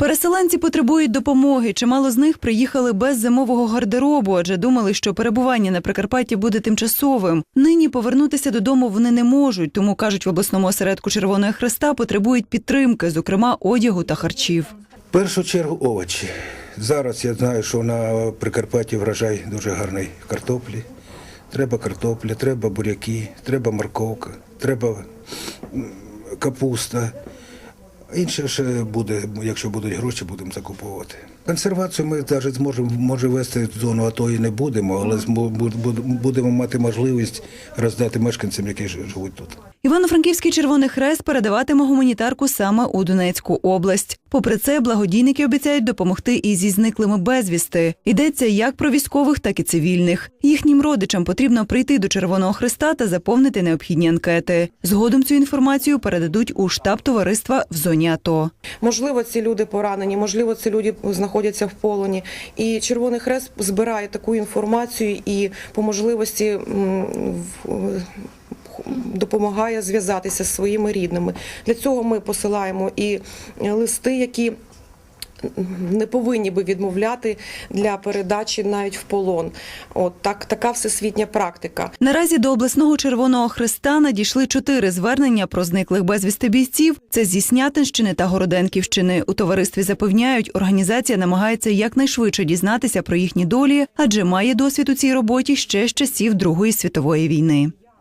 Переселенці потребують допомоги. Чимало з них приїхали без зимового гардеробу, адже думали, що перебування на Прикарпатті буде тимчасовим. Нині повернутися додому вони не можуть, тому кажуть, в обласному осередку Червоного Хреста потребують підтримки, зокрема одягу та харчів. Першу чергу овочі. Зараз я знаю, що на Прикарпатті врожай дуже гарний картоплі. Треба картопля, треба буряки, треба морковка, треба капуста. Інше ще буде, якщо будуть гроші, будемо закуповувати. Консервацію ми навіть зможемо може вести в зону АТО і не будемо, але будемо мати можливість роздати мешканцям, які ж- живуть тут. Івано-Франківський Червоний Хрест передаватиме гуманітарку саме у Донецьку область. Попри це, благодійники обіцяють допомогти і зі зниклими безвісти. Йдеться як про військових, так і цивільних. Їхнім родичам потрібно прийти до Червоного Хреста та заповнити необхідні анкети. Згодом цю інформацію передадуть у штаб товариства в зоні АТО. Можливо, ці люди поранені, можливо, ці люди знаходяться в полоні. І Червоний Хрест збирає таку інформацію і по можливості допомагає зв'язатися з своїми рідними. Для цього ми посилаємо і листи, які не повинні би відмовляти для передачі навіть в полон. От так, така всесвітня практика. Наразі до обласного Червоного Хреста надійшли чотири звернення про зниклих безвісти бійців. Це зі Снятинщини та Городенківщини. У товаристві запевняють, організація намагається якнайшвидше дізнатися про їхні долі, адже має досвід у цій роботі ще з часів Другої світової війни.